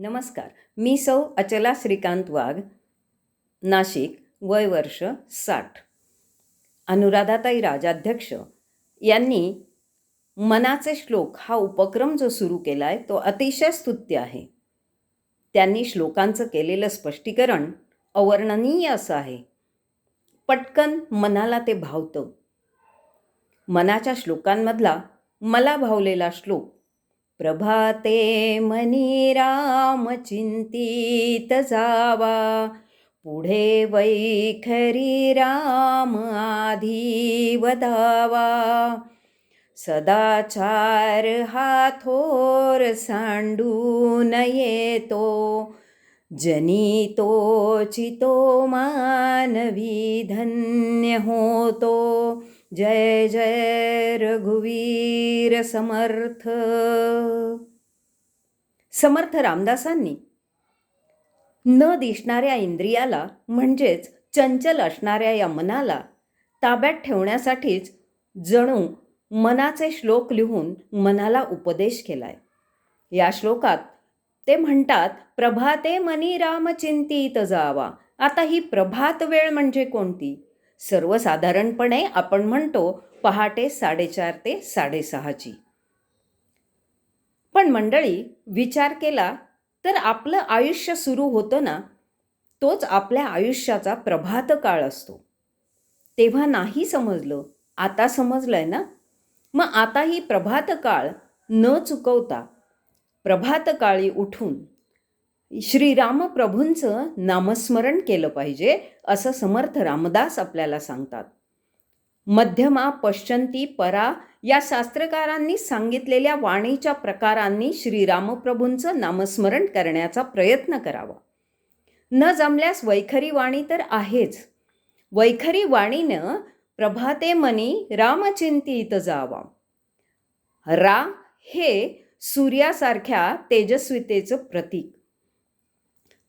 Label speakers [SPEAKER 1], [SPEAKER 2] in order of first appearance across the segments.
[SPEAKER 1] नमस्कार मी सौ अचला श्रीकांत वाघ नाशिक वय वर्ष साठ. अनुराधाताई राजाध्यक्ष यांनी मनाचे श्लोक हा उपक्रम जो सुरू केला आहे तो अतिशय स्तुत्य आहे. त्यांनी श्लोकांचं केलेलं स्पष्टीकरण अवर्णनीय असं आहे. पटकन मनाला ते भावतं. मनाच्या श्लोकांमधला मला भावलेला श्लोक प्रभाते मनी राम चिंतित जावा. पुढे वैखरी राम आधी वदावा सदाचार हा थोर सांडून येतो. जनी तो चितो मानवी धन्य होतो. जय जय रघुवीर समर्थ. समर्थ रामदासांनी न दिसणाऱ्या इंद्रियाला म्हणजेच चंचल असणाऱ्या या मनाला ताब्यात ठेवण्यासाठीच जणू मनाचे श्लोक लिहून मनाला उपदेश केलाय. या श्लोकात ते म्हणतात प्रभाते मनी राम चिंतीत जावा. आता ही प्रभात वेळ म्हणजे कोणती? सर्वसाधारणपणे आपण म्हणतो पहाटे साडेचार ते साडेसहाची. पण मंडळी विचार केला तर आपलं आयुष्य सुरू होतं ना तोच आपल्या आयुष्याचा प्रभात काळ असतो. तेव्हा नाही समजलं आता समजलंय ना? मग आता ही प्रभात काळ न चुकवता प्रभात काळी उठून श्रीरामप्रभूंचं नामस्मरण केलं पाहिजे असं समर्थ रामदास आपल्याला सांगतात. मध्यमा पश्चंती परा या शास्त्रकारांनी सांगितलेल्या वाणीच्या प्रकारांनी श्रीरामप्रभूंचं नामस्मरण करण्याचा प्रयत्न करावा. न जमल्यास वैखरी वाणी तर आहेच. वैखरी वाणीनं प्रभाते मनी रामचिंतीत जावा. रा हे सूर्यासारख्या तेजस्वितेचं प्रतीक.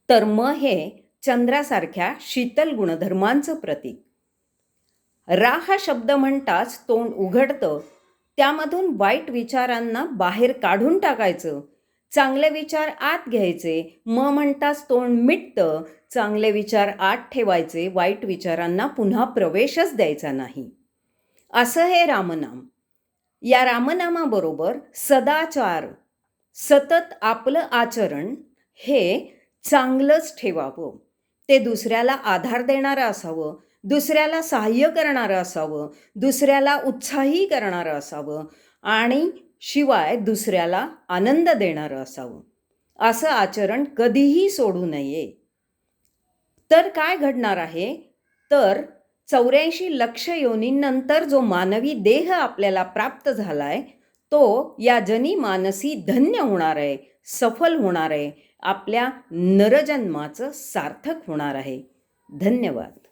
[SPEAKER 1] तर म हे चंद्रासारख्या शीतल गुणधर्मांचं प्रतीक. रा हा शब्द म्हणताच तोंड उघडतं त्यामधून वाईट विचारांना बाहेर काढून टाकायचं. चांगले विचार आत घ्यायचे म म्हणताच तोंड मिटतं चांगले विचार आत ठेवायचे वाईट विचारांना पुन्हा प्रवेशच द्यायचा नाही. असं हे रामनाम. या रामनामाबरोबर सदाचार सतत आपलं आचरण हे चांगलंच ठेवावं. ते दुसऱ्याला आधार देणारं असावं दुसऱ्याला सहाय्य करणारं असावं दुसऱ्याला उत्साही करणारं असावं आणि शिवाय दुसऱ्याला आनंद देणारं असावं. असं आचरण कधीही सोडू नये. तर काय घडणार आहे? तर चौऱ्याऐंशी लक्ष योनींनंतर जो मानवी देह आपल्याला प्राप्त झाला आहे तो या जनी मानसी धन्य होणार आहे सफल होणार आहे आपल्या नरजन्माचं सार्थक होणार आहे. धन्यवाद.